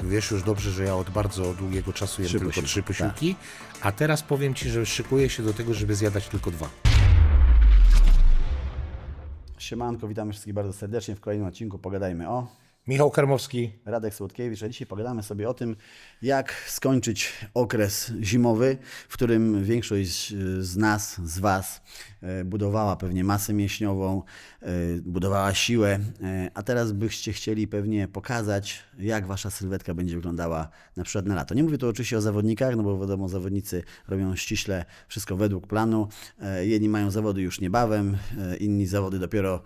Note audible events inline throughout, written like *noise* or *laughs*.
wiesz już dobrze, że ja od bardzo długiego czasu jem Trzy tylko posiłki, trzy posiłki, a teraz powiem Ci, że szykuję się do tego, żeby zjadać tylko dwa. Siemanko, witamy wszystkich bardzo serdecznie w kolejnym odcinku Pogadajmy o. Michał Karmowski, Radek Słodkiewicz, a dzisiaj pogadamy sobie o tym, jak skończyć okres zimowy, w którym większość z nas, z Was e, budowała pewnie masę mięśniową, e, budowała siłę, e, a teraz byście chcieli pewnie pokazać, jak Wasza sylwetka będzie wyglądała na przykład na lato. Nie mówię tu oczywiście o zawodnikach, no bo wiadomo, zawodnicy robią ściśle wszystko według planu. Jedni mają zawody już niebawem, inni zawody dopiero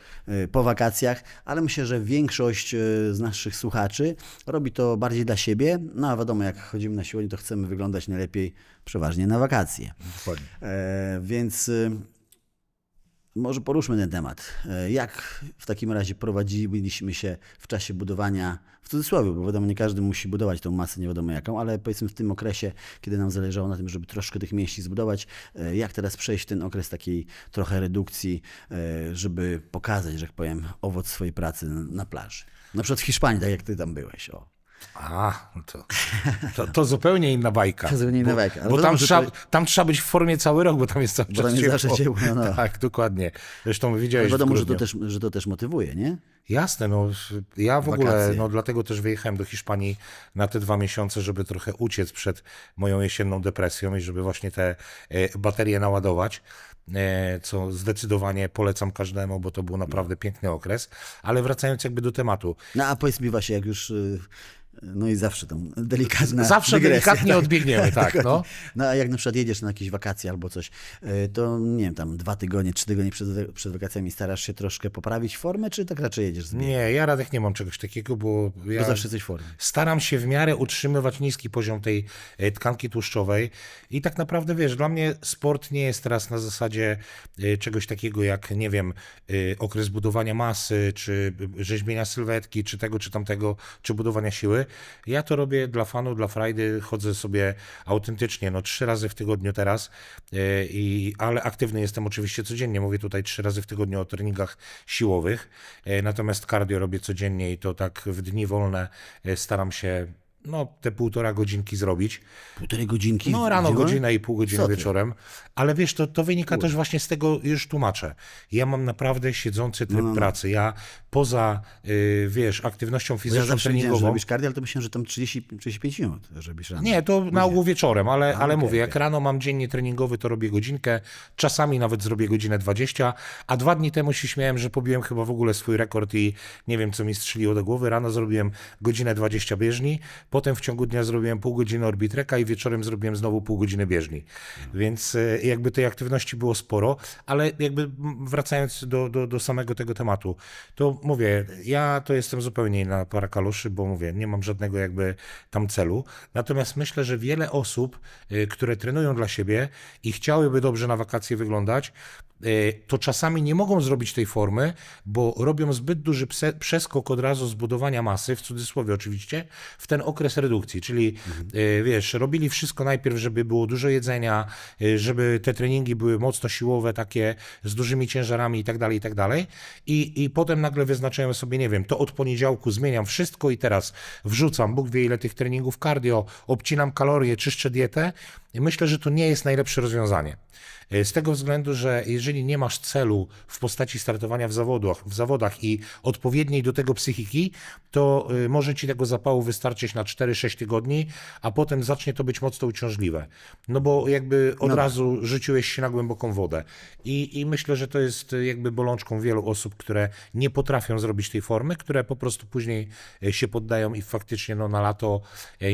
po wakacjach, ale myślę, że większość z naszych słuchaczy robi to bardziej dla siebie. No a wiadomo, jak chodzimy na siłownię, to chcemy wyglądać najlepiej przeważnie na wakacje. E, więc e, może poruszmy ten temat. E, Jak w takim razie prowadziliśmy się w czasie budowania, w cudzysłowie, bo wiadomo, nie każdy musi budować tą masę, nie wiadomo jaką, ale powiedzmy w tym okresie, kiedy nam zależało na tym, żeby troszkę tych mięśni zbudować, e, jak teraz przejść ten okres takiej trochę redukcji, e, żeby pokazać, że tak powiem, owoc swojej pracy na, na plaży. Na przykład w Hiszpanii, tak jak ty tam byłeś. O. A, no to, to, to zupełnie inna bajka. *laughs* To zupełnie inna bajka, ale Bo tam trzeba, to- tam trzeba być w formie cały rok, bo tam jest cały Bo czas tam jest ciepło. zawsze ciepło, no. *laughs* Tak, dokładnie. Zresztą Ale widziałeś w wiadomo, że to, też, że to też motywuje, nie? Jasne, no ja w ogóle, Wakacje. no dlatego też wyjechałem do Hiszpanii na te dwa miesiące, żeby trochę uciec przed moją jesienną depresją i żeby właśnie te e, baterie naładować, e, co zdecydowanie polecam każdemu, bo to był naprawdę piękny okres. Ale wracając jakby do tematu, No a powiedz mi właśnie, jak już, y, no i zawsze tą delikatna Zawsze dygresja, delikatnie odbiegniemy, tak, no. Dokładnie. No a jak na przykład jedziesz na jakieś wakacje albo coś, y, to nie wiem, tam dwa tygodnie, trzy tygodnie przed, przed wakacjami starasz się troszkę poprawić formę, czy tak raczej jedziesz z nie, ja Radek nie mam czegoś takiego, bo ja Bo zawsze jesteś w formie. staram się w miarę utrzymywać niski poziom tej e, tkanki tłuszczowej i tak naprawdę, wiesz, dla mnie sport nie jest teraz na zasadzie e, czegoś takiego jak, nie wiem, e, okres budowania masy, czy rzeźbienia sylwetki, czy tego, czy tamtego, czy budowania siły. Ja to robię dla fanu, dla frajdy, chodzę sobie autentycznie, no trzy razy w tygodniu teraz, i, ale aktywny jestem oczywiście codziennie, mówię tutaj trzy razy w tygodniu o treningach siłowych, e, natomiast cardio robię codziennie i to tak w dni wolne e, staram się no, te półtora godzinki zrobić. Półtorej godzinki? No rano Dzień? godzinę i pół godziny wieczorem, ale wiesz, to, to wynika też właśnie z tego, już tłumaczę. Ja mam naprawdę siedzący tryb no, no. pracy. Ja poza, y, wiesz, aktywnością Bo ja fizyczną, zawsze wiedziałem, że treningową, robisz cardio, ale to myślałem, że tam 30, 35 minut robisz rano. nie, to na ogół wieczorem, ale, ale okej, mówię, jak rano mam dziennie treningowy, to robię godzinkę, czasami nawet zrobię godzinę 20, a dwa dni temu się śmiałem, że pobiłem chyba w ogóle swój rekord i nie wiem, co mi strzeliło do głowy. Rano zrobiłem godzinę 20 bieżni, potem w ciągu dnia zrobiłem pół godziny orbitreka i wieczorem zrobiłem znowu pół godziny bieżni. Więc e, jakby tej aktywności było sporo, ale jakby wracając do, do, do samego tego tematu, to mówię, ja to jestem zupełnie na para kaloszy, bo mówię, nie mam żadnego jakby tam celu. Natomiast myślę, że wiele osób, y, które trenują dla siebie i chciałyby dobrze na wakacje wyglądać, y, to czasami nie mogą zrobić tej formy, bo robią zbyt duży przeskok od razu z budowania masy, w cudzysłowie oczywiście, w ten okres redukcji. Czyli y, wiesz, robili wszystko najpierw, żeby było dużo jedzenia, y, żeby te treningi były mocno siłowe, takie z dużymi ciężarami i tak dalej, i tak dalej. I, I potem nagle wyznaczają sobie, nie wiem, to od poniedziałku zmieniam wszystko i teraz wrzucam, Bóg wie ile tych treningów cardio, obcinam kalorie, czyszczę dietę. Myślę, że to nie jest najlepsze rozwiązanie. Y, Z tego względu, że jeżeli nie masz celu w postaci startowania w zawodach, w zawodach i odpowiedniej do tego psychiki, to y, może ci tego zapału wystarczyć na 4-6 tygodni, a potem zacznie to być mocno uciążliwe. No bo jakby od razu rzuciłeś się na głęboką wodę. I, I myślę, że to jest y, jakby bolączką wielu osób, które nie potrafią zrobić tej formy, które po prostu później się poddają i faktycznie no, na lato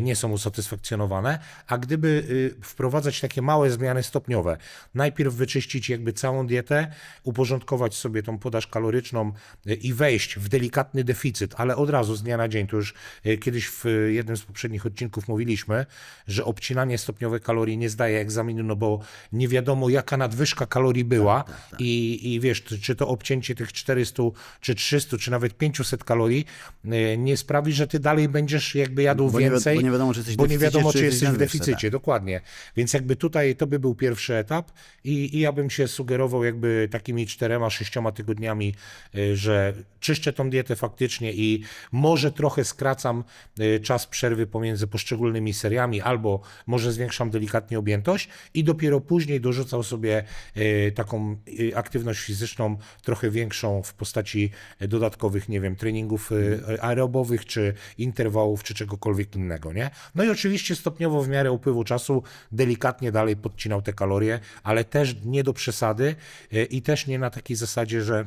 nie są usatysfakcjonowane. A gdyby wprowadzać takie małe zmiany stopniowe, najpierw wyczyścić jakby całą dietę, uporządkować sobie tą podaż kaloryczną y, i wejść w delikatny deficyt, ale od razu z dnia na dzień, to już y, kiedyś w jednym z poprzednich odcinków mówiliśmy, że obcinanie stopniowe kalorii nie zdaje egzaminu, no bo nie wiadomo jaka nadwyżka kalorii była. I, i wiesz, czy- to obcięcie tych 400, czy 300, czy nawet 500 kalorii y, nie sprawi, że ty dalej będziesz jakby jadł Bo nie wi- więcej, bo nie wiadomo, czy jesteś w bo nie wiadomo, czy jesteś w deficycie, dokładnie. Więc jakby tutaj to by był pierwszy etap i, i ja bym się sugerował jakby takimi czterema, sześcioma tygodniami, y, że czyszczę tą dietę faktycznie i może trochę skracam y, czas przerwy pomiędzy poszczególnymi seriami, albo może zwiększam delikatnie objętość i dopiero później dorzucał sobie e, taką aktywność fizyczną trochę większą w postaci dodatkowych, nie wiem, treningów aerobowych, czy interwałów, czy czegokolwiek innego, nie? No i oczywiście stopniowo w miarę upływu czasu delikatnie dalej podcinał te kalorie, ale też nie do przesady e, i też nie na takiej zasadzie, że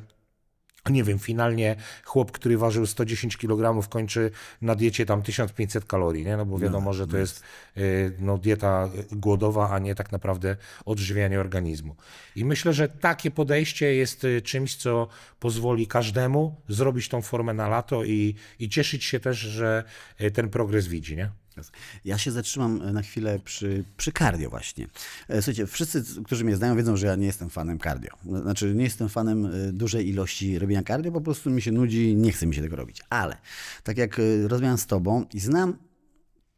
nie wiem, finalnie chłop, który ważył 110 kg, kończy na diecie tam 1500 kalorii, nie? No bo wiadomo, że to jest y, no, dieta głodowa, a nie tak naprawdę odżywianie organizmu. I myślę, że takie podejście jest czymś, co pozwoli każdemu zrobić tą formę na lato i, i cieszyć się też, że ten progres widzi, nie? Ja się zatrzymam na chwilę przy, przy cardio właśnie. E, Słuchajcie, wszyscy, którzy mnie znają, wiedzą, że ja nie jestem fanem cardio. Znaczy, nie jestem fanem e, dużej ilości robienia cardio, po prostu mi się nudzi, nie chce mi się tego robić. Ale tak jak e, rozmawiam z tobą i znam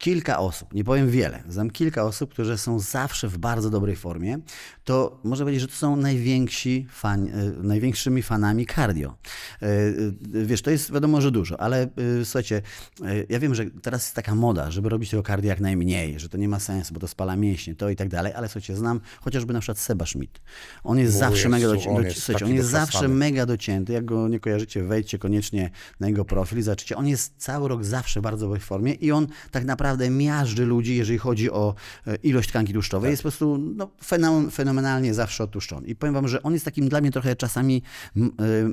kilka osób, nie powiem wiele, znam kilka osób, które są zawsze w bardzo dobrej formie, to można powiedzieć, że to są najwięksi fan, e, największymi fanami cardio. E, e, Wiesz, to jest wiadomo, że dużo, ale słuchajcie, ja wiem, że teraz jest taka moda, żeby robić tego cardio jak najmniej, że to nie ma sensu, bo to spala mięśnie, to i tak dalej, ale słuchajcie, znam chociażby na przykład Seba Schmidt. On jest zawsze mega docięty. on jest Słuchajcie, on jest zawsze mega docięty. Jak go nie kojarzycie, wejdźcie koniecznie na jego profil i zobaczycie. On jest cały rok zawsze w bardzo dobrej formie i on tak naprawdę miażdży ludzi, jeżeli chodzi o e, ilość tkanki tłuszczowej. Jest po prostu no, fenom- fenomenalnie zawsze odtłuszczony. I powiem wam, że on jest takim dla mnie trochę czasami e,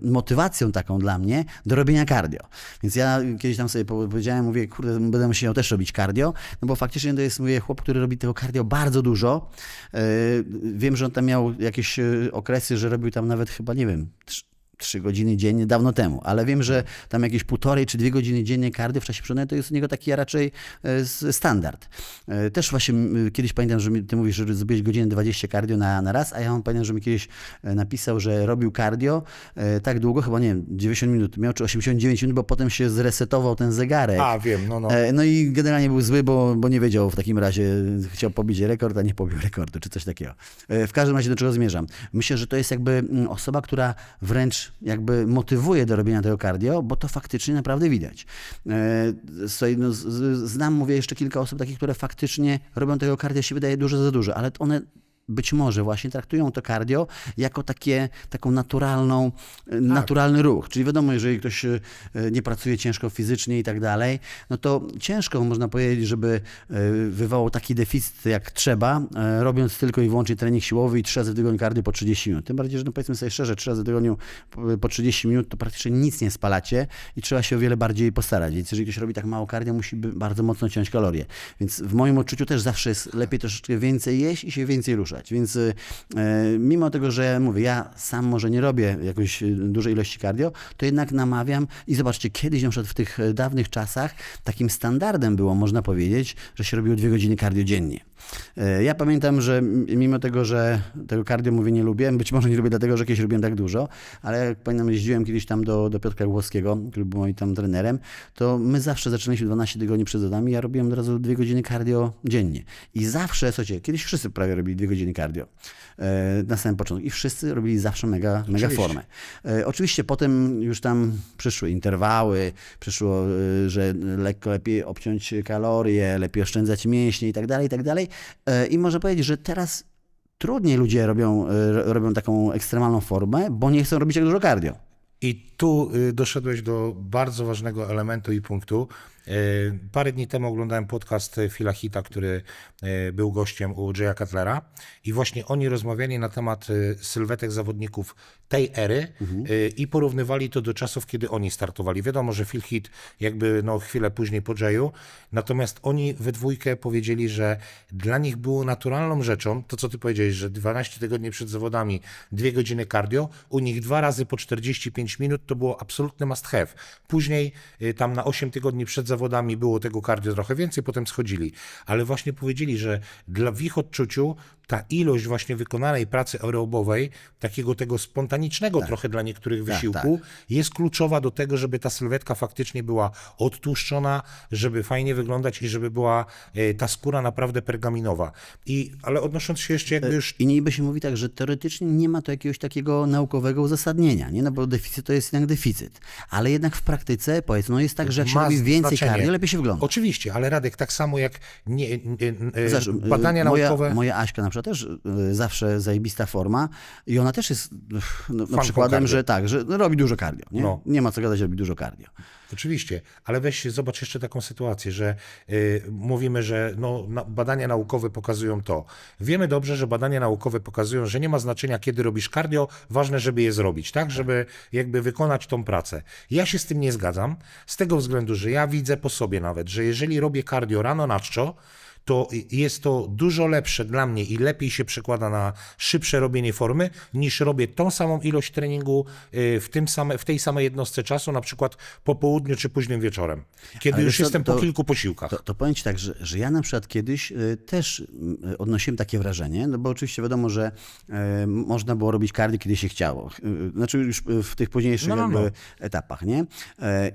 motywacją taką dla mnie do robienia cardio. Więc ja kiedyś tam sobie po- powiedziałem, mówię, kurde, będę musiał też robić cardio, no bo faktycznie to jest, mówię, chłop, który robi tego cardio bardzo dużo. E, Wiem, że on tam miał jakieś okresy, że robił tam nawet chyba, nie wiem, trzy godziny dziennie dawno temu, ale wiem, że tam jakieś półtorej czy dwie godziny dziennie cardio w czasie przyrody to jest u niego taki raczej e, standard. E, Też właśnie kiedyś pamiętam, że ty mówisz, że zrobiłeś godzinę 20 cardio na, na raz, a ja on pamiętam, że mi kiedyś e, napisał, że robił cardio e, tak długo, chyba nie wiem, 90 minut miał, czy 89 minut, bo potem się zresetował ten zegarek. A, wiem, no, no. No i generalnie był zły, bo, bo nie wiedział w takim razie, chciał pobić rekord, a nie pobił rekordu, czy coś takiego. W każdym razie do czego zmierzam? Myślę, że to jest jakby mm, osoba, która wręcz jakby motywuje do robienia tego cardio, bo to faktycznie naprawdę widać. E, no, znam, mówię, jeszcze kilka osób takich, które faktycznie robią tego cardio, się wydaje dużo za dużo, ale one być może właśnie traktują to cardio jako takie, taką naturalną, e, naturalny ruch. Czyli wiadomo, jeżeli ktoś e, nie pracuje ciężko fizycznie i tak dalej, no to ciężko można powiedzieć, żeby e, wywołał taki deficyt jak trzeba, robiąc tylko i wyłącznie trening siłowy i trzy razy w tygodniu cardio po 30 minut. Tym bardziej, że no powiedzmy sobie szczerze, trzy razy w tygodniu po- po 30 minut to praktycznie nic nie spalacie i trzeba się o wiele bardziej postarać. Więc jeżeli ktoś robi tak mało cardio, musi bardzo mocno ciąć kalorie. Więc w moim odczuciu też zawsze jest lepiej troszeczkę więcej jeść i się więcej ruszać. Więc e, mimo tego, że mówię, ja sam może nie robię jakoś e, dużej ilości cardio, to jednak namawiam i zobaczcie, kiedyś na przykład w tych e, dawnych czasach takim standardem było, można powiedzieć, że się robiło dwie godziny cardio dziennie. E, Ja pamiętam, że mimo tego, że tego cardio mówię nie lubię, być może nie lubię dlatego, że kiedyś robiłem tak dużo, ale jak pamiętam, jeździłem kiedyś tam do, do Piotra Głowskiego, który był moim tam trenerem, to my zawsze zaczynaliśmy 12 tygodni przed zawodami, ja robiłem od razu dwie godziny cardio dziennie. I zawsze, słuchajcie, kiedyś wszyscy prawie robili dwie godziny cardio e, na samym początku i wszyscy robili zawsze mega, mega formę. E, Oczywiście potem już tam przyszły interwały, przyszło, e, że lekko lepiej obciąć kalorie, lepiej oszczędzać mięśnie i tak dalej, i tak dalej. I można powiedzieć, że teraz trudniej ludzie robią, ro- robią taką ekstremalną formę, bo nie chcą robić tak dużo cardio. I tu y, doszedłeś do bardzo ważnego elementu i punktu. Y, Parę dni temu oglądałem podcast y, Phila Hita, który y, był gościem u Jaya Cutlera i właśnie oni rozmawiali na temat sylwetek zawodników tej ery y, i porównywali to do czasów, kiedy oni startowali. Wiadomo, że Phil Hit jakby no, chwilę później po Jayu, natomiast oni we dwójkę powiedzieli, że dla nich było naturalną rzeczą, to co ty powiedziałeś, że 12 tygodni przed zawodami, dwie godziny cardio, u nich dwa razy po 45 minut to było absolutny must have. Później y, tam na 8 tygodni przed zawodami było tego cardio trochę więcej, potem schodzili. Ale właśnie powiedzieli, że dla w ich odczuciu ta ilość właśnie wykonanej pracy aerobowej, takiego tego spontanicznego trochę dla niektórych wysiłku, jest kluczowa do tego, żeby ta sylwetka faktycznie była odtłuszczona, żeby fajnie wyglądać i żeby była e, ta skóra naprawdę pergaminowa. I, ale odnosząc się jeszcze jakby już I niby się mówi tak, że teoretycznie nie ma to jakiegoś takiego naukowego uzasadnienia, nie? No bo deficyt to jest jednak deficyt. Ale jednak w praktyce, powiedzmy, no jest tak, że jak się robi więcej znaczenie. cardio lepiej się wygląda. Oczywiście, ale Radek, tak samo jak nie, nie, nie, Zresztą, badania moja, naukowe... Moja Aśka na przykład też y, zawsze zajebista forma i ona też jest no, no, przykładem, że tak, że robi dużo cardio. Nie, No. nie ma co gadać, robi dużo cardio. Oczywiście, ale weź zobacz jeszcze taką sytuację, że y, mówimy, że no, na, badania naukowe pokazują to. Wiemy dobrze, że badania naukowe pokazują, że nie ma znaczenia, kiedy robisz cardio, ważne, żeby je zrobić, tak? Żeby jakby wykonać tą pracę. Ja się z tym nie zgadzam, z tego względu, że ja widzę po sobie nawet, że jeżeli robię cardio rano na czczo, to jest to dużo lepsze dla mnie i lepiej się przekłada na szybsze robienie formy, niż robię tą samą ilość treningu y, w, tym same, w tej samej jednostce czasu, na przykład po południu czy późnym wieczorem, kiedy Ale już co, jestem po to- kilku posiłkach. To, to powiem Ci tak, że, że ja na przykład kiedyś y, też y, odnosiłem takie wrażenie, no bo oczywiście wiadomo, że można było robić cardio, kiedy się chciało. Znaczy już w tych późniejszych No, no, no. etapach, nie?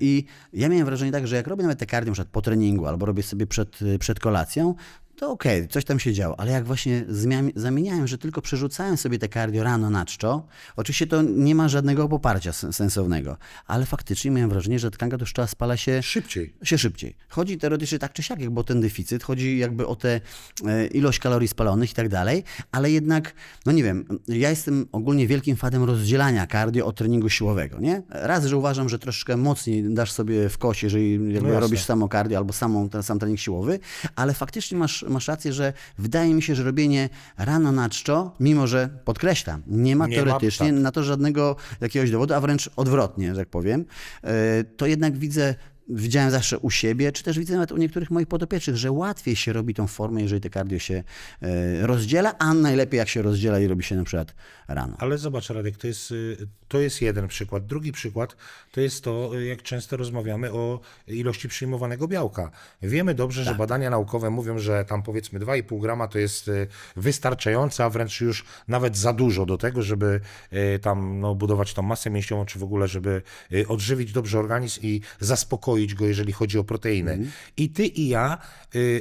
I ja miałem wrażenie tak, że jak robię nawet te cardio na po treningu albo robię sobie przed, przed kolacją, to okej, coś tam się działo, ale jak właśnie zamieniałem, że tylko przerzucałem sobie te cardio rano na czczo, oczywiście to nie ma żadnego poparcia sen- sensownego, ale faktycznie miałem wrażenie, że tkanka tłuszczowa spala się Szybciej. się szybciej. Chodzi teoretycznie tak czy siak, jakby o ten deficyt, chodzi jakby o tę e, ilość kalorii spalonych i tak dalej, ale jednak, no nie wiem, ja jestem ogólnie wielkim fanem rozdzielania cardio od treningu siłowego, nie? Raz, że uważam, że troszeczkę mocniej dasz sobie w kosie, jeżeli jasne. robisz samo cardio albo samą, ten sam trening siłowy, ale faktycznie masz, masz rację, że wydaje mi się, że robienie rano na czczo, mimo że podkreślam, nie ma Nie ma, teoretycznie tak. na to żadnego jakiegoś dowodu, a wręcz odwrotnie, że tak powiem, e, to jednak widzę, widziałem zawsze u siebie, czy też widzę nawet u niektórych moich podopiecznych, że łatwiej się robi tą formę, jeżeli te cardio się e, rozdziela, a najlepiej jak się rozdziela i robi się na przykład rano. Ale zobacz, Radek, to jest, y, to jest jeden przykład. Drugi przykład to jest to, jak często rozmawiamy o ilości przyjmowanego białka. Wiemy dobrze, Tak. że badania naukowe mówią, że tam powiedzmy 2,5 grama to jest y, wystarczające, a wręcz już nawet za dużo do tego, żeby y, tam no, budować tą masę mięśniową, czy w ogóle, żeby y, odżywić dobrze organizm i zaspokoić go, jeżeli chodzi o proteiny. Mhm. I ty i ja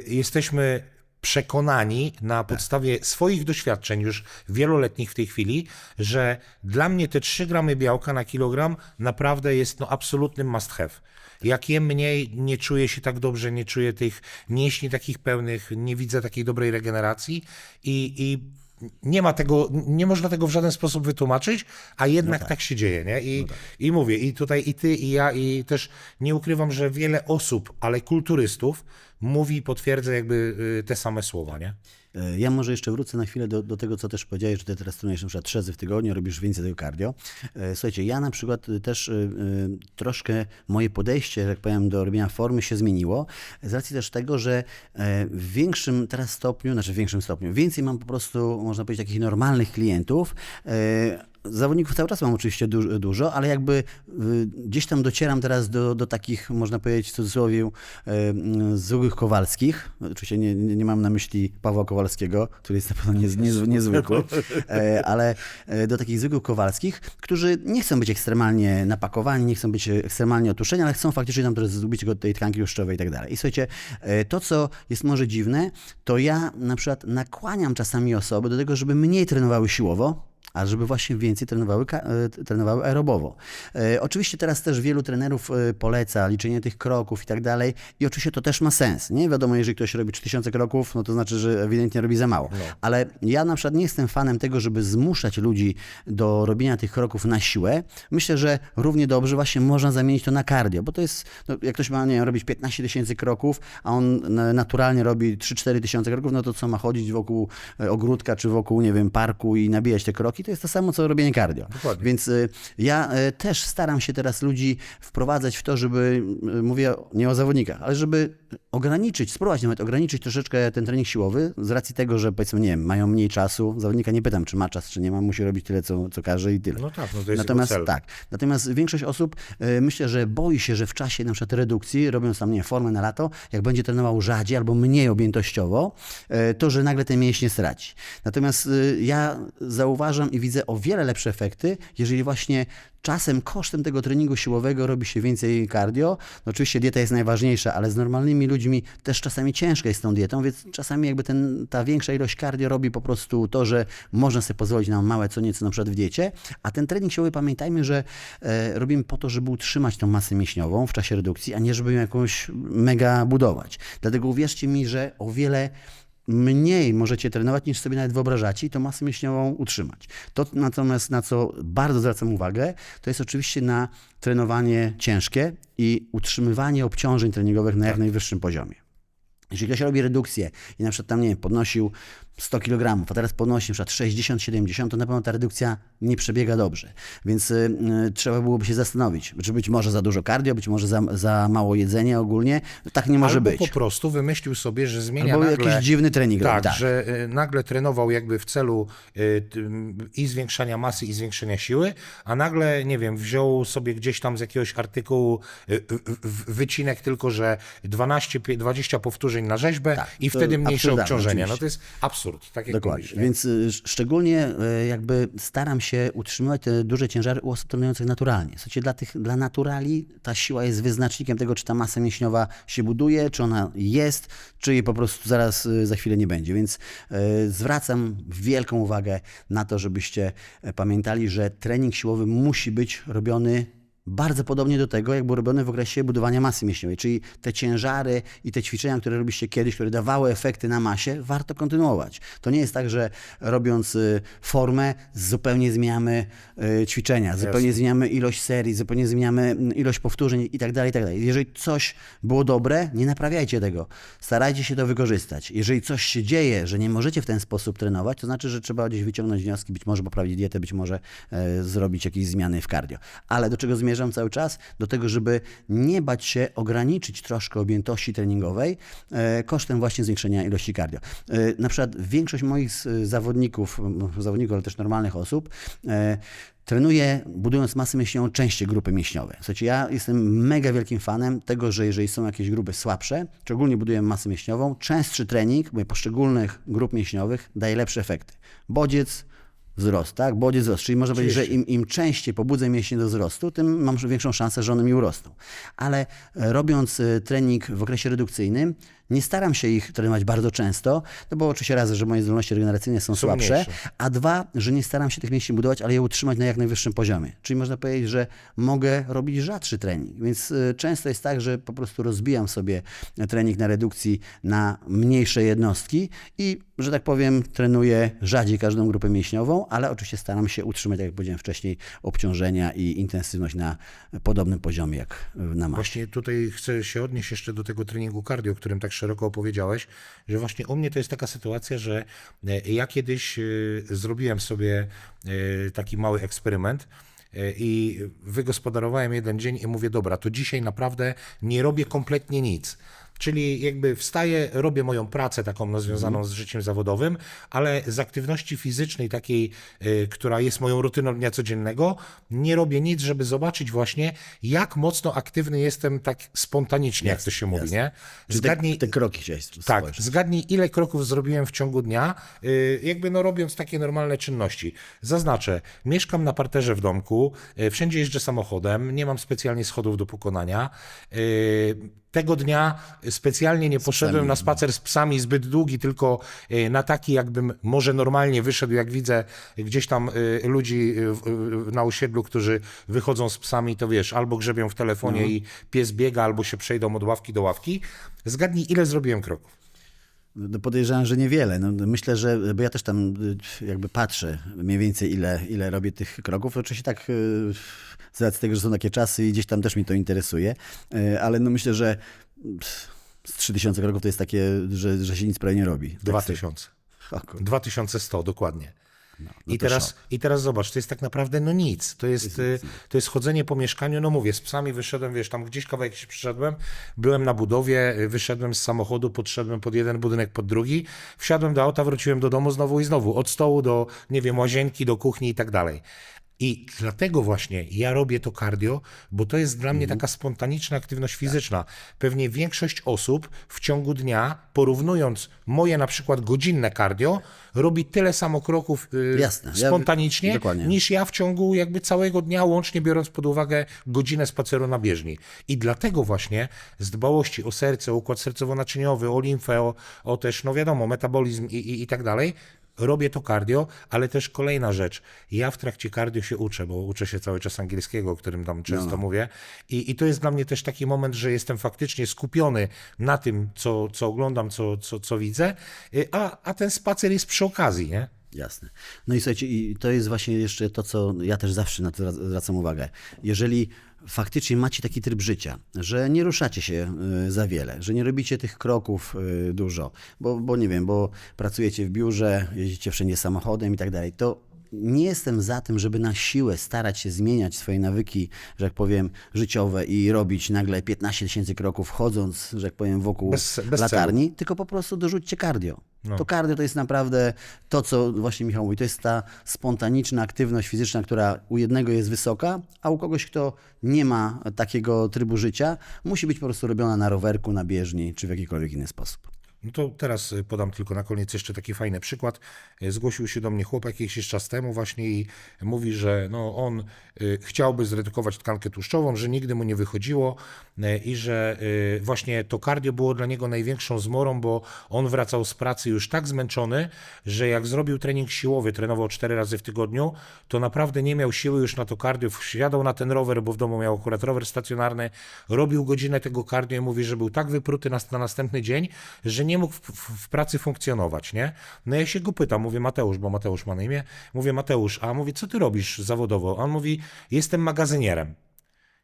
jesteśmy przekonani na podstawie swoich doświadczeń już wieloletnich w tej chwili, że dla mnie te 3 gramy białka na kilogram naprawdę jest no absolutnym must have. Jak jem mniej, nie czuję się tak dobrze, nie czuję tych mięśni takich pełnych, nie widzę takiej dobrej regeneracji i, i nie ma tego, nie można tego w żaden sposób wytłumaczyć, a jednak tak. się dzieje, nie? I, I mówię, i tutaj i ty, i ja, i też nie ukrywam, że wiele osób, ale kulturystów mówi, potwierdza jakby y, te same słowa, nie? E, Ja może jeszcze wrócę na chwilę do, do tego, co też powiedziałeś, że ty teraz trenujesz na przykład trzy razy w tygodniu, robisz więcej tego cardio. E, Słuchajcie, ja na przykład y, też troszkę moje podejście, tak powiem, do robienia formy się zmieniło, z racji też tego, że e, w większym teraz stopniu, znaczy w większym stopniu, więcej mam po prostu, można powiedzieć, takich normalnych klientów, e, Zawodników cały czas mam oczywiście du- dużo, ale jakby y, gdzieś tam docieram teraz do, do takich, można powiedzieć w cudzysłowie, y, y, złych Kowalskich. Oczywiście nie, nie, mam na myśli Pawła Kowalskiego, który jest na pewno nie, nie, niezwykły, e, ale e, do takich zwykłych Kowalskich, którzy nie chcą być ekstremalnie napakowani, nie chcą być ekstremalnie otuszeni, ale chcą faktycznie tam też zgubić go tej tkanki tłuszczowej i tak dalej. I słuchajcie, e, to co jest może dziwne, to ja na przykład nakłaniam czasami osoby do tego, żeby mniej trenowały siłowo, a żeby właśnie więcej trenowały, e, trenowały aerobowo. E, oczywiście teraz też wielu trenerów e, poleca liczenie tych kroków i tak dalej i oczywiście to też ma sens, nie? Wiadomo, jeżeli ktoś robi 3000 kroków, no to znaczy, że ewidentnie robi za mało. Ale ja na przykład nie jestem fanem tego, żeby zmuszać ludzi do robienia tych kroków na siłę. Myślę, że równie dobrze właśnie można zamienić to na cardio, bo to jest, no, jak ktoś ma, nie wiem, robić 15 tysięcy kroków, a on na- naturalnie robi 3-4 tysiące kroków, no to co ma chodzić wokół ogródka czy wokół, nie wiem, parku i nabijać te kroki, to jest to samo, co robienie cardio. Dokładnie. Więc y, ja y, też staram się teraz ludzi wprowadzać w to, żeby, y, mówię nie o zawodnikach, ale żeby ograniczyć, spróbować nawet ograniczyć troszeczkę ten trening siłowy z racji tego, że powiedzmy, nie wiem, mają mniej czasu. Zawodnika nie pytam, czy ma czas, czy nie ma, musi robić tyle, co, co każe i tyle. No tak, no to jest Natomiast cel. tak, natomiast większość osób y, myślę, że boi się, że w czasie na przykład redukcji, robiąc tam nie wiem, formę na lato, jak będzie trenował rzadziej albo mniej objętościowo, y, to że nagle te mięśnie straci. Natomiast y, ja zauważam i widzę o wiele lepsze efekty, jeżeli właśnie czasem kosztem tego treningu siłowego robi się więcej cardio. No oczywiście dieta jest najważniejsza, ale z normalnymi ludźmi też czasami ciężko jest tą dietą, więc czasami jakby ten, ta większa ilość cardio robi po prostu to, że można sobie pozwolić na małe co nieco na przykład w diecie, a ten trening siłowy pamiętajmy, że e, robimy po to, żeby utrzymać tą masę mięśniową w czasie redukcji, a nie żeby ją jakąś mega budować. Dlatego uwierzcie mi, że o wiele mniej możecie trenować niż sobie nawet wyobrażacie i tą masę mięśniową utrzymać. To natomiast na co bardzo zwracam uwagę, to jest oczywiście na trenowanie ciężkie i utrzymywanie obciążeń treningowych na jak najwyższym poziomie. Jeśli ktoś robi redukcję i na przykład tam, nie wiem, podnosił 100 kg, a teraz podnosi na przykład 60-70, to na pewno ta redukcja nie przebiega dobrze. Więc y, y, trzeba byłoby się zastanowić, czy być może za dużo cardio, być może za, za mało jedzenia ogólnie. Tak nie może Albo być. po prostu wymyślił sobie, że zmienia Albo nagle... jakiś dziwny trening robi, Tak, tak. że y, nagle trenował jakby w celu y, i zwiększania masy, i zwiększenia siły, a nagle, nie wiem, wziął sobie gdzieś tam z jakiegoś artykułu wycinek tylko, że 12, pie- 20 powtórzeń na rzeźbę Tak, i wtedy mniejsze absurdalne, obciążenie. No to jest absurd, tak jak Dokładnie. mówisz. Więc y, sz- szczególnie y, jakby staram się utrzymywać te duże ciężary u osób trenujących naturalnie. Słuchajcie, dla tych, dla naturali ta siła jest wyznacznikiem tego, czy ta masa mięśniowa się buduje, czy ona jest, czy jej po prostu zaraz y, za chwilę nie będzie. Więc zwracam wielką uwagę na to, żebyście e, pamiętali, że trening siłowy musi być robiony bardzo podobnie do tego, jak był robiony w okresie budowania masy mięśniowej, czyli te ciężary i te ćwiczenia, które robiliście kiedyś, które dawały efekty na masie, warto kontynuować. To nie jest tak, że robiąc y, formę, zupełnie zmieniamy y, ćwiczenia, zupełnie zmieniamy ilość serii, zupełnie zmieniamy mm, ilość powtórzeń i tak dalej, i tak dalej. Jeżeli coś było dobre, nie naprawiajcie tego. Starajcie się to wykorzystać. Jeżeli coś się dzieje, że nie możecie w ten sposób trenować, to znaczy, że trzeba gdzieś wyciągnąć wnioski, być może poprawić dietę, być może e, zrobić jakieś zmiany w cardio. Ale do czego zmierzam cały czas? Do tego, żeby nie bać się ograniczyć troszkę objętości treningowej e, kosztem właśnie zwiększenia ilości cardio. E, na przykład większość moich zawodników, zawodników, ale też normalnych osób, e, Trenuję, budując masę mięśniową, częściej grupy mięśniowe. Słuchajcie, ja jestem mega wielkim fanem tego, że jeżeli są jakieś grupy słabsze, czy ogólnie buduję masę mięśniową, częstszy trening poszczególnych grup mięśniowych daje lepsze efekty. Bodziec, wzrost, tak? Bodziec, wzrost. Czyli można powiedzieć, że im, im częściej pobudzę mięśnie do wzrostu, tym mam większą szansę, że one mi urosną. Ale e, robiąc e, trening w okresie redukcyjnym, nie staram się ich trenować bardzo często, no bo oczywiście raz, że moje zdolności regeneracyjne są, słabsze, mniejsze. a dwa, że nie staram się tych mięśni budować, ale je utrzymać na jak najwyższym poziomie. Czyli można powiedzieć, że mogę robić rzadszy trening. Więc y, często jest tak, że po prostu rozbijam sobie trening na redukcji na mniejsze jednostki i, że tak powiem, trenuję rzadziej każdą grupę mięśniową, ale oczywiście staram się utrzymać, tak jak powiedziałem wcześniej, obciążenia i intensywność na podobnym poziomie jak na masie. Właśnie tutaj chcę się odnieść jeszcze do tego treningu cardio, o którym tak szeroko opowiedziałeś, że właśnie u mnie to jest taka sytuacja, że e, ja kiedyś e, zrobiłem sobie e, taki mały eksperyment i wygospodarowałem jeden dzień i mówię, dobra, to dzisiaj naprawdę nie robię kompletnie nic. Czyli jakby wstaję, robię moją pracę taką no, związaną z życiem zawodowym, ale z aktywności fizycznej takiej, y, która jest moją rutyną dnia codziennego, nie robię nic, żeby zobaczyć właśnie, jak mocno aktywny jestem tak spontanicznie, jak to się mówi, nie? Czyli te, Zgadnij, te kroki chciałeś tak, spojrzeć. zgadnij, ile kroków zrobiłem w ciągu dnia, yy, jakby no robiąc takie normalne czynności. Zaznaczę, mieszkam na parterze w domku, yy, wszędzie jeżdżę samochodem, nie mam specjalnie schodów do pokonania. Tego dnia specjalnie nie poszedłem na spacer z psami zbyt długi, tylko yy, na taki, jakbym może normalnie wyszedł, jak widzę gdzieś tam yy, ludzi yy, na osiedlu, którzy wychodzą z psami, to wiesz, albo grzebią w telefonie i pies biega, albo się przejdą od ławki do ławki. Zgadnij, ile zrobiłem kroków. No podejrzewam, że niewiele. No, myślę, że, bo ja też tam y, jakby patrzę mniej więcej ile, ile robię tych kroków. Oczywiście tak y, z racji tego, że są takie czasy i gdzieś tam też mi to interesuje, Y, ale no myślę, że z 3000 kroków to jest takie, że, że się nic prawie nie robi. Tak 2000. sobie- O kurde. 2100, dokładnie. No I, to teraz, szok. I teraz zobacz, to jest tak naprawdę no nic. To jest, y, to jest chodzenie po mieszkaniu, no mówię, z psami wyszedłem, wiesz, tam gdzieś kawałek się przyszedłem, byłem na budowie, y, wyszedłem z samochodu, podszedłem pod jeden budynek, pod drugi, wsiadłem do auta, wróciłem do domu znowu i znowu, od stołu do, nie wiem, łazienki, do kuchni i tak dalej. I dlatego właśnie ja robię to cardio, bo to jest dla mnie taka spontaniczna aktywność fizyczna. Pewnie większość osób w ciągu dnia, porównując moje na przykład godzinne cardio, robi tyle samo kroków y, Jasne, ja- spontanicznie, dokładnie. niż ja w ciągu jakby całego dnia, łącznie biorąc pod uwagę godzinę spaceru na bieżni. I dlatego właśnie z dbałości o serce, o układ sercowo-naczyniowy, o limfę, o, o też, no wiadomo, metabolizm i, i, i tak dalej, robię to cardio, ale też kolejna rzecz. Ja w trakcie cardio się uczę, bo uczę się cały czas angielskiego, o którym tam często mówię. I, I to jest dla mnie też taki moment, że jestem faktycznie skupiony na tym, co, co oglądam, co, co, co widzę, y, a, a ten spacer jest przy okazji, nie? Jasne. No i słuchajcie, i to jest właśnie jeszcze to, co ja też zawsze na to zwra- zwracam uwagę. Jeżeli faktycznie macie taki tryb życia, że nie ruszacie się y, za wiele, że nie robicie tych kroków y, dużo, bo, bo nie wiem, bo pracujecie w biurze, jeździcie wszędzie samochodem i tak dalej, to nie jestem za tym, żeby na siłę starać się zmieniać swoje nawyki, że jak powiem, życiowe i robić nagle 15 tysięcy kroków chodząc, że jak powiem, wokół Bez- bez latarni, tylko po prostu dorzućcie cardio. To cardio to jest naprawdę to, co właśnie Michał mówi, to jest ta spontaniczna aktywność fizyczna, która u jednego jest wysoka, a u kogoś, kto nie ma takiego trybu życia, musi być po prostu robiona na rowerku, na bieżni, czy w jakikolwiek inny sposób. No to teraz y, podam tylko na koniec jeszcze taki fajny przykład. Y, Zgłosił się do mnie chłopak jakiś czas temu właśnie i mówi, że no on y, chciałby zredukować tkankę tłuszczową, że nigdy mu nie wychodziło i że właśnie to cardio było dla niego największą zmorą, bo on wracał z pracy już tak zmęczony, że jak zrobił trening siłowy, trenował cztery razy w tygodniu, to naprawdę nie miał siły już na to cardio. Wsiadał na ten rower, bo w domu miał akurat rower stacjonarny, robił godzinę tego cardio i mówi, że był tak wypruty na, na następny dzień, że nie mógł w, w, w pracy funkcjonować, nie? No ja się go pytam, mówię Mateusz, bo Mateusz ma na imię, mówię Mateusz, a mówię, co ty robisz zawodowo? A on mówi, jestem magazynierem.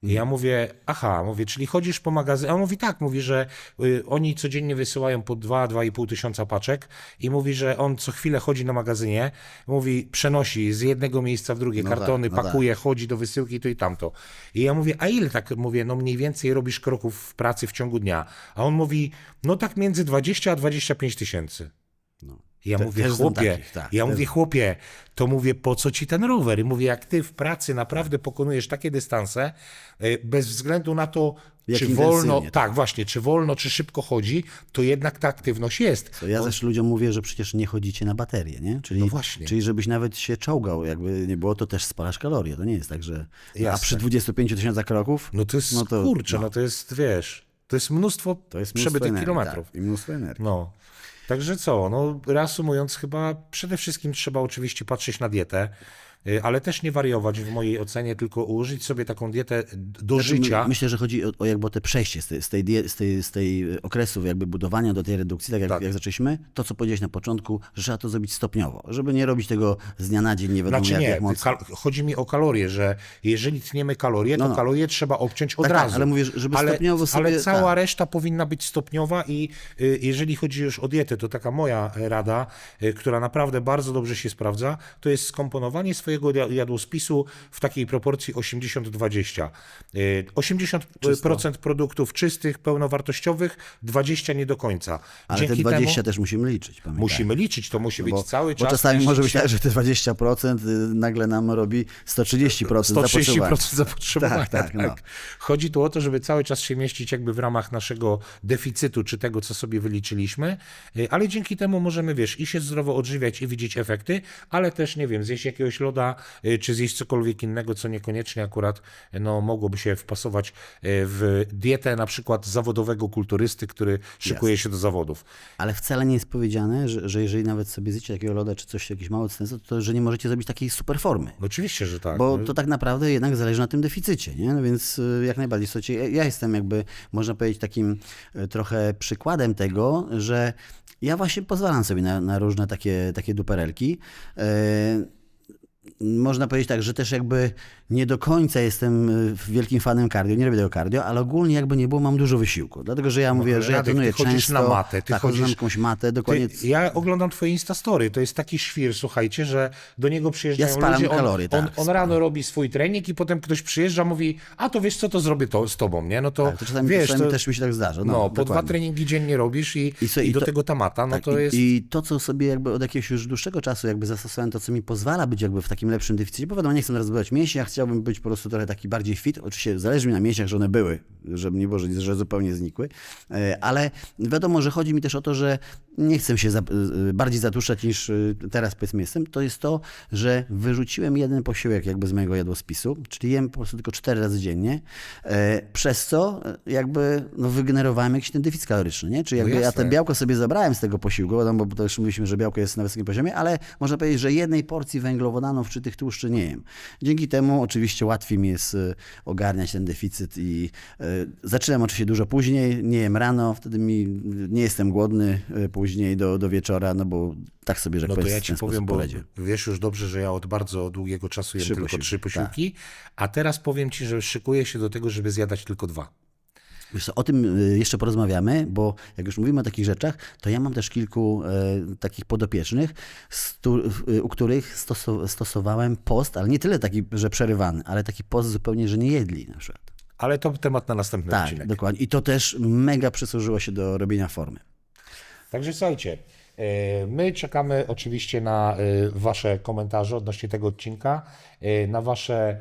I ja mówię, aha, mówię, czyli chodzisz po magazynie? A on mówi tak, mówi, że y, oni codziennie wysyłają po 2-2,5 tysiąca paczek i mówi, że on co chwilę chodzi na magazynie, mówi, przenosi z jednego miejsca w drugie No tak, kartony, no tak. pakuje, chodzi do wysyłki, to i tamto. I ja mówię, a ile tak, mówię, no mniej więcej robisz kroków w pracy w ciągu dnia? A on mówi, no tak między 20 a 25 tysięcy. Ja Te- mówię, chłopie, takich, tak, ja mówię, chłopie, to mówię, po co ci ten rower? I mówię, jak ty w pracy naprawdę pokonujesz takie dystanse, e, bez względu na to, Jak czy wolno, tak. tak właśnie, czy wolno, czy szybko chodzi, to jednak ta aktywność jest. To ja też ludziom mówię, że przecież nie chodzicie na baterię, nie? Czyli, No właśnie. czyli żebyś nawet się czołgał, jakby nie było, to też spalasz kalorie. To nie jest tak, że... A Jasne. przy 25 tysiącach kroków No to jest, No to- kurczę, no. no. to jest, wiesz, to jest mnóstwo, to jest mnóstwo przebytych energii, kilometrów. Tak, I mnóstwo energii. No. Także co, no reasumując, chyba przede wszystkim trzeba oczywiście patrzeć na dietę, ale też nie wariować w mojej ocenie, tylko ułożyć sobie taką dietę do Znaczy, życia. Myślę, że chodzi o, o jakby te przejście z tej, z, tej, z, tej, z tej okresu jakby budowania do tej redukcji, tak jak, Tak. jak zaczęliśmy, to co powiedziałeś na początku, że trzeba to zrobić stopniowo, żeby nie robić tego z dnia na dzień, nie wiadomo Znaczy jak, nie, jak mocno. chodzi mi o kalorie, że jeżeli tniemy kalorie, to No, no. kalorie trzeba obciąć od Tak, tak, razu. ale mówię, żeby ale, stopniowo sobie- Ale cała tak. reszta powinna być stopniowa i y, jeżeli chodzi już o dietę, to taka moja rada, y, która naprawdę bardzo dobrze się sprawdza, to jest skomponowanie swojego dia- jadłospisu w takiej proporcji 80-20. Y, 80% produktów czystych, pełnowartościowych, 20 nie do końca. Ale te Dzięki 20 temu też musimy liczyć. Pamiętaj. musimy liczyć, to musi być bo, cały bo czas. czasami może być 30 tak, że te 20% y, nagle nam robi 130% 130% zapotrzebowania. Tak, Tak, tak, no. Chodzi tu o to, żeby cały czas się mieścić jakby w ramach naszego deficytu, czy tego, co sobie wyliczyliśmy, y, ale dzięki temu możemy, wiesz, i się zdrowo odżywiać i widzieć efekty, ale też, nie wiem, zjeść jakiegoś loda, y, czy zjeść cokolwiek innego, co niekoniecznie akurat no, mogłoby się wpasować y, w dietę na przykład zawodowego kulturysty, który szykuje się do zawodów. Ale wcale nie jest powiedziane, że, że jeżeli nawet sobie zjecie takiego loda, czy coś, jakiś mały odstęp, to że nie możecie zrobić takiej super formy. No, oczywiście, że tak. Bo no. to tak naprawdę jednak zależy na tym deficycie, nie? No więc y, jak najbardziej. Słuchajcie, ja- jestem jakby, można powiedzieć, takim y, trochę przykładem tego, że ja właśnie pozwalam sobie na, na różne takie, takie duperelki. Y, Można powiedzieć tak, że też jakby nie do końca jestem y, wielkim fanem cardio, nie robię tego cardio, ale ogólnie jakby nie było, mam dużo wysiłku. Dlatego, że ja mówię, ale że ja Radek, trenuję ty chodzisz często. na matę, ty tak, chodzisz- jakąś matę, dokładnie. Ty, ja oglądam twoje Instastory, to jest taki świr, słuchajcie, że do niego przyjeżdżają Ja spalam ludzie, on, kalorie, tak, on, on rano robi swój trening i potem ktoś przyjeżdża, mówi, a to wiesz co, to zrobię to z tobą, nie? No to, Tak, to czasami, wiesz, czasami to, też mi się tak zdarza. No, no, po dwa dokładnie. treningi dziennie robisz i, I i, i do to- tego ta mata, no Tak, to i, jest... I to, co sobie jakby od jakiegoś już dłuższego czasu jakby zastosowałem, to co mi pozwala być jakby w takim lepszym deficycie, bo wiadomo, nie chcę rozbudować mięśni, a chciałbym być po prostu trochę taki bardziej fit. Oczywiście zależy mi na mięśniach, że one były, żeby nie było, że, że zupełnie znikły, E, ale wiadomo, że chodzi mi też o to, że nie chcę się za, e, bardziej zatuszać niż e, teraz powiedzmy jestem. To jest to, że wyrzuciłem jeden posiłek jakby z mojego jadłospisu, czyli jem po prostu tylko cztery razy dziennie, przez co jakby no, wygenerowałem jakiś ten deficyt kaloryczny, nie? Czyli jakby ja jasne. te białko sobie zabrałem z tego posiłku, bo to już mówiliśmy, że białko jest na wysokim poziomie, ale można powiedzieć, że jednej porcji węglowodanów czy tych tłuszczy nie jem. Dzięki temu oczywiście łatwiej mi jest ogarniać ten deficyt i zaczynam oczywiście dużo później, nie jem rano, wtedy mi nie jestem głodny e, później do, do wieczora, no bo tak sobie, że No to ja ci powiem, bo wiesz już dobrze, że ja od bardzo długiego czasu jem Trzy tylko posiłki, trzy tak. posiłki, a teraz powiem ci, że szykuję się do tego, żeby zjadać tylko dwa. Wiesz co, o tym y, jeszcze porozmawiamy, bo jak już mówimy o takich rzeczach, to ja mam też kilku e, takich podopiecznych, stu, y, u których stoso, stosowałem post, ale nie tyle taki, że przerywany, ale taki post zupełnie, że nie jedli na przykład. Ale to temat na następny Tak, odcinek. dokładnie. I to też mega przysłużyło się do robienia formy. Także słuchajcie, e, my czekamy oczywiście na e, Wasze komentarze odnośnie tego odcinka, e, na Wasze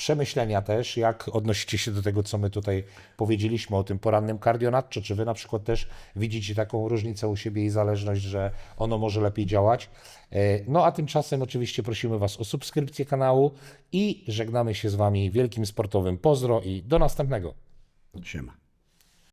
przemyślenia też, jak odnosicie się do tego, co my tutaj powiedzieliśmy o tym porannym kardionatcze, czy Wy na przykład też widzicie taką różnicę u siebie i zależność, że ono może lepiej działać. E, No a tymczasem oczywiście prosimy Was o subskrypcję kanału i żegnamy się z Wami wielkim sportowym pozdro i do następnego. Siema.